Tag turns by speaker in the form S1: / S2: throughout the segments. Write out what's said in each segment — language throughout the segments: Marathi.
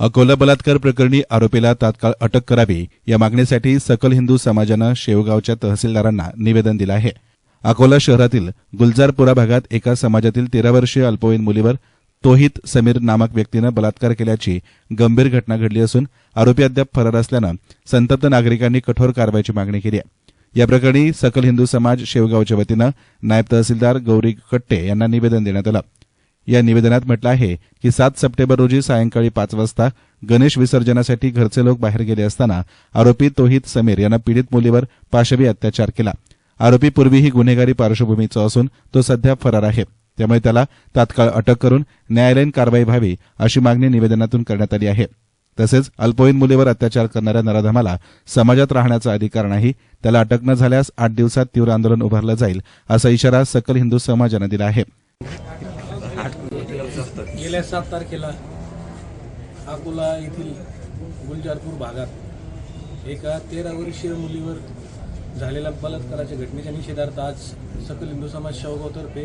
S1: अकोला बलात्कार प्रकरणी आरोपीला तात्काळ अटक करावी या मागणीसाठी सकल हिंदू समाजानं शेवगावच्या तहसीलदारांना निवेदन दिलं आहे. अकोला शहरातील गुलजारपुरा भागात एका समाजातील तेरा वर्षीय अल्पवयीन मुलीवर तोहित समीर नामक व्यक्तीनं बलात्कार केल्याची गंभीर घटना घडली असून आरोपी अद्याप फरार असल्यानं संतप्त नागरिकांनी कठोर कारवाईची मागणी केली आहे. या प्रकरणी सकल हिंदू समाज शेवगावच्या वतीनं नायब तहसीलदार गौरी कट्टे यांना निवेदन देण्यात आलं. या निवेदनात म्हटलं आहे की सात सप्टेंबर रोजी सायंकाळी पाच वाजता गणेश विसर्जनासाठी घरचे लोक बाहेर गेले असताना आरोपी तोहित समीर यानं पीडित मुलीवर पाशवी अत्याचार केला. आरोपी पूर्वीही गुन्हेगारी पार्श्वभूमीचा असून तो सध्या फरार आहे. त्यामुळे त्याला तात्काळ अटक करून न्यायालयीन कारवाई व्हावी अशी मागणी निवेदनातून करण्यात आली आहे. तसेच अल्पवयीन मुलीवर अत्याचार करणाऱ्या नराधमाला समाजात राहण्याचा अधिकार नाही त्याला अटक न झाल्यास आठ दिवसात तीव्र आंदोलन उभारलं जाईल असा इशारा सकल हिंदू समाजानं दिला आहे.
S2: गेल्या सात तारखेला अकोला येथील गुलजारपूर भागात एका तेरा वर्षीय मुलीवर झालेल्या बलात्काराच्या घटनेच्या निषेधार्थ आज सकल हिंदू समाज शवगावतर्फे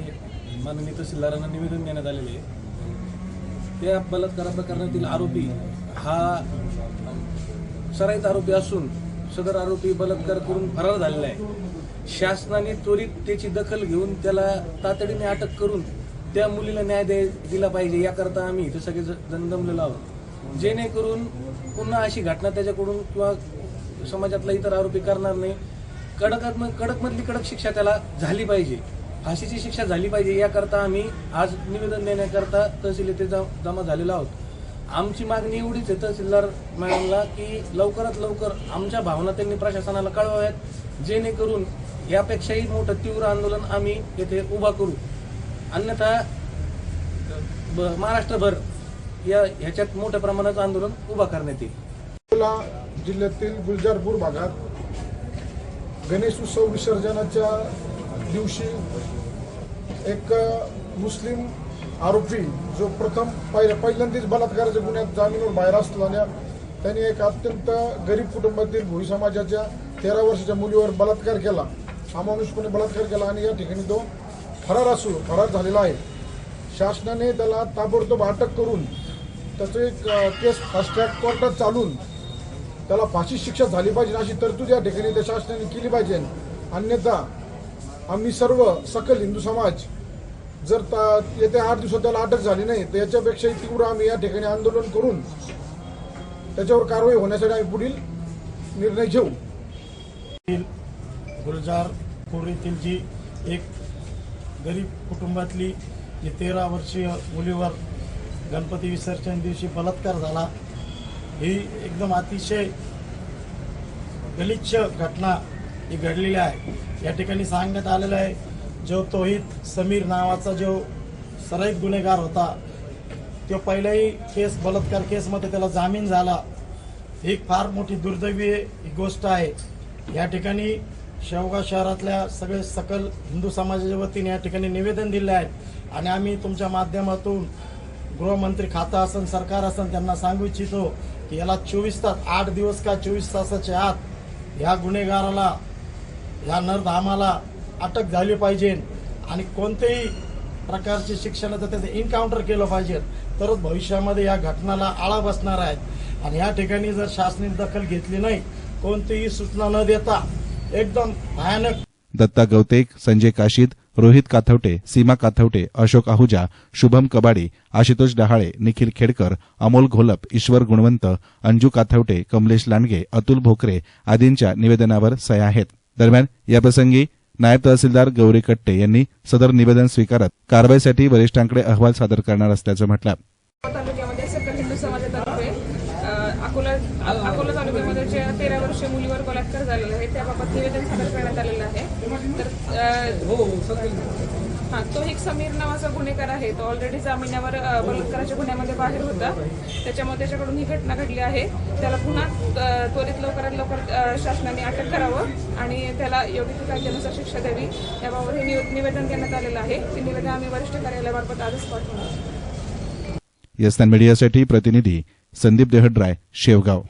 S2: माननीय तहसीलदारांना निवेदन देण्यात आलेले आहे. त्या बलात्कारा प्रकरणातील आरोपी हा सराईत आरोपी असून सदर आरोपी बलात्कार करून फरार झालेला आहे. शासनाने त्वरित त्याची दखल घेऊन त्याला तातडीने अटक करून त्या मुलीला न्याय दे दिला पाहिजे याकरता आम्ही इथे सगळे ज- जण जमलेलो आहोत. जेणेकरून पुन्हा अशी घटना त्याच्याकडून किंवा समाजातला इतर आरोपी करणार नाही. कडकात कडकमधली कडक शिक्षा त्याला झाली पाहिजे. फाशीची शिक्षा झाली पाहिजे याकरता आम्ही आज निवेदन देण्याकरता तहसील येथे जा- जमा झालेलो आहोत. आमची मागणी एवढीच आहे तहसीलदार मॅडमला की लवकरात लवकर आमच्या भावना त्यांनी प्रशासनाला कळवाव्यात जेणेकरून यापेक्षाही मोठं तीव्र आंदोलन आम्ही येथे उभा करू. अन्यथा ब- महाराष्ट्रभर या ह्याच्यात मोठ्या प्रमाणात आंदोलन उभा करण्यात येईल.
S3: अकोला जिल्ह्यातील गुलजारपूर भागात गणेश उत्सव विसर्जनाच्या दिवशी एक मुस्लिम आरोपी जो प्रथम पहिल्या पहिल्यांदाच बलात्काराच्या गुन्ह्यात जामीनवर बाहेर असताना त्यांनी एक अत्यंत गरीब कुटुंबातील भोई समाजाच्या तेरा वर्षाच्या मुलीवर बलात्कार केला. अमानुषपणे बलात्कार केला आणि या ठिकाणी तो फरार असू फरार झालेला आहे. शासनाने त्याला ताबडतोब अटक करून त्याचं एक केस फास्ट ट्रॅक कोर्टात चालून त्याला फाशी शिक्षा झाली पाहिजे अशी तरतूद या ठिकाणी त्या शासनाने केली पाहिजे. अन्यथा आम्ही सर्व सकल हिंदू समाज जर ता- येत्या आठ दिवसात त्याला अटक झाली नाही तर याच्यापेक्षाही तीव्र आम्ही या ठिकाणी आंदोलन करून त्याच्यावर कारवाई होण्यासाठी आम्ही पुढील निर्णय घेऊ.
S4: गुलजार येथील जी एक गरीब कुटुंबातली जी तेरा वर्षीय मुलीवर गणपती विसर्जन दिवशी बलात्कार झाला ही एकदम अतिशय गलिच्छ घटना ही घडलेली आहे. या ठिकाणी सांगण्यात आलेलं आहे जो तोहित समीर नावाचा जो सराईत गुन्हेगार होता तो पहिल्याही केस बलात्कार केसमध्ये त्याला जामीन झाला. ही फार मोठी दुर्दैवी ही गोष्ट आहे. या ठिकाणी शेवगाव शहरातल्या सगळे सकल हिंदू समाजाच्या वतीने या ठिकाणी निवेदन दिले आहे आणि आम्ही तुमच्या माध्यमातून गृहमंत्री खातं असन सरकार असन त्यांना सांगू इच्छितो की याला चोवीस तास आठ दिवस का चोवीस तासाच्या आत ह्या गुन्हेगाराला ह्या नरधामाला अटक झाली पाहिजे. आणि कोणतेही प्रकारची शिक्षणाचं त्याचं एन्काउंटर केलं पाहिजे. तरच भविष्यामध्ये या घटनाला आळा बसणार आहेत. आणि या ठिकाणी जर शासनाने दखल घेतली नाही कोणतीही सूचना न देता एकदम भयानक.
S1: दत्ता गवतेक संजय काशीद रोहित काथवटे सीमा काथवटे अशोक आहुजा शुभम कबाडी आशुतोष डहाळे निखिल खेडकर अमोल घोलप ईश्वर गुणवंत अंजू काथवटे कमलेश लांडगे अतुल भोकरे आदींच्या निवेदनावर सह्या आहेत. दरम्यान याप्रसंगी नायब तहसीलदार गौरी कट्टे यांनी सदर निवेदन स्वीकारत कारवाईसाठी वरिष्ठांकडे अहवाल सादर करणार असल्याचं म्हटलं
S5: तालुक्यामध्ये सकल हिंदू समाजातर्फे अ, अकोला अकोला तालुक्यामध्ये ज्या तेरा वर्षीय मुलीवर बलात्कार झालेला आहे त्याबाबत निवेदन सादर करण्यात आलेलं आहे. तर अ, हा तो एक समीर नावाचा गुन्हेगार आहे. तो ऑलरेडी जामिनावर बलात्काराच्या गुन्ह्यामध्ये बाहेर होता. त्याच्यामुळे त्याच्याकडून ही घटना घडली आहे त्याला पुन्हा त्वरित लवकरात लवकर शासनाने अटक करावं आणि त्याला योग्य ती कायद्यानुसार शिक्षा द्यावी. याबाबत हे निवे- निवेदन देण्यात आलेलं आहे. ते निवेदन आम्ही वरिष्ठ कार्यालयामार्फत आजच पाठवणार
S1: यस्तान मीडियासाठी प्रतिनिधी संदीप देहड्राय शेवगाव.